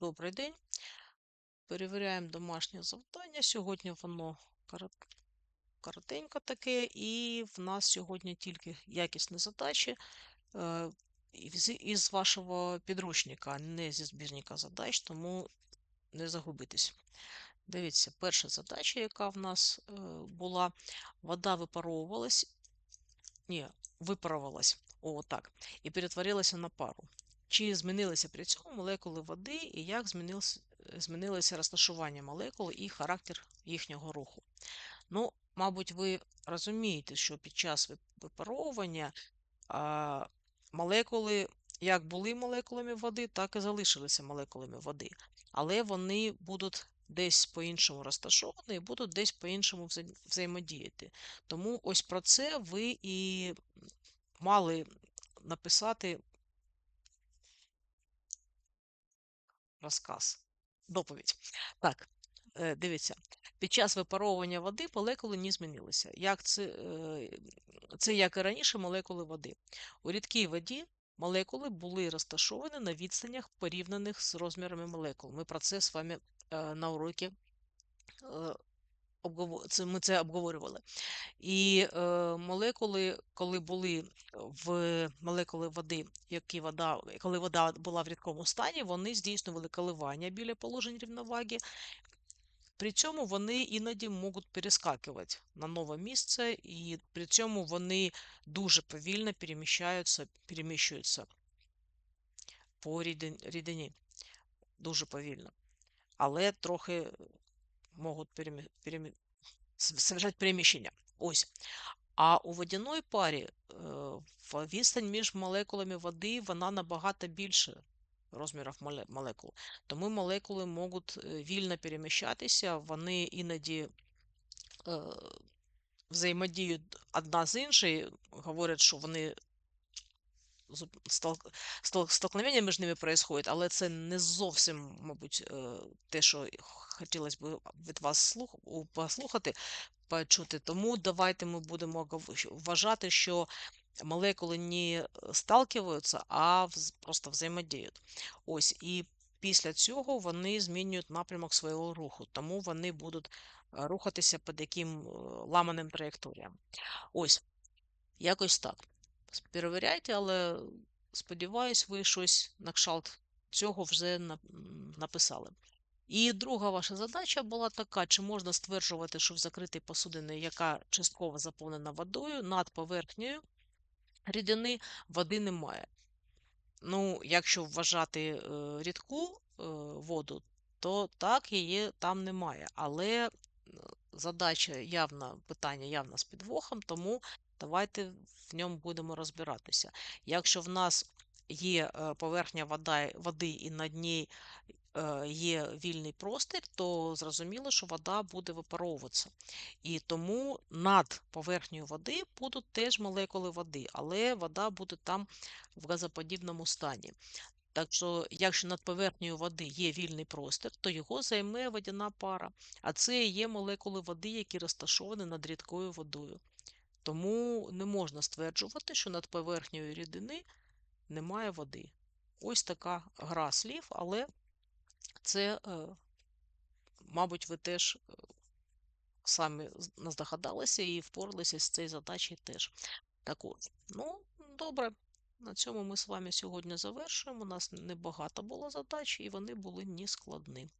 Добрий день. Перевіряємо домашнє завдання. Сьогодні воно коротенько таке, і в нас сьогодні тільки якісні задачі е, із, вашого підручника, не зі збірника задач, тому не загубитесь. Дивіться, перша задача, яка в нас е, була, вода випаровувалась, ні, випарувалась, о, так, і перетворилася на пару. Чи змінилися при цьому молекули води і як змінилося розташування молекул і характер їхнього руху? Ну, мабуть, ви розумієте, що під час випаровування а, молекули як були молекулами води, так і залишилися молекулами води. Але вони будуть десь по-іншому розташовані і будуть десь по-іншому взаємодіяти. Тому ось про це ви і мали написати розказ, доповідь. Так, е, дивіться, під час випаровування води молекули не змінилися. Як це, е, це як і раніше молекули води. У рідкій воді молекули були розташовані на відстанях, порівняних з розмірами молекул. Ми про це з вами е, на уроці ми це обговорювали. І е, молекули, коли були в молекули води, які вода, коли вода була в рідкому стані, вони здійснювали коливання біля положень рівноваги. При цьому вони іноді можуть перескакувати на нове місце, і при цьому вони дуже повільно переміщаються, переміщуються по рідині. Дуже повільно. Але трохи можуть перемі... перемі... с- совершать переміщення. Ось. А у водяної парі е, відстань між молекулами води вона набагато більше розмірів молекул. Тому молекули можуть е, вільно переміщатися, вони іноді е, взаємодіють одна з іншою, говорять, що вони столкновення між ними происходит, але це не зовсім, мабуть, е, те, що хотілося б від вас слух... послухати, почути. Тому давайте ми будемо вважати, що молекули не сталкиваються, а просто взаємодіють. Ось, і після цього вони змінюють напрямок свого руху, тому вони будуть е, рухатися під яким е, ламаним траєкторіям. Ось, якось так. Перевіряйте, але сподіваюсь, ви щось на кшталт цього вже написали. І друга ваша задача була така: чи можна стверджувати, що в закритій посудині, яка частково заповнена водою, над поверхнею рідини води немає. Ну, якщо вважати е, рідку е, воду, то так її там немає. Але е, задача явна, питання явно з підвохом, тому давайте в ньому будемо розбиратися. Якщо в нас є е, поверхня води і над ній е, є вільний простір, то зрозуміло, що вода буде випаровуватися. І тому над поверхнею води будуть теж молекули води, але вода буде там в газоподібному стані. Так що, якщо над поверхнею води є вільний простір, то його займе водяна пара, а це є молекули води, які розташовані над рідкою водою. Тому не можна стверджувати, що над поверхнею рідини немає води. Ось така гра слів, але це, е, мабуть, ви теж е, самі наздогадалися і впоралися з цією задачею теж. Так от, ну, добре. На цьому ми з вами сьогодні завершуємо. У нас небагато було задач, і вони були не складні.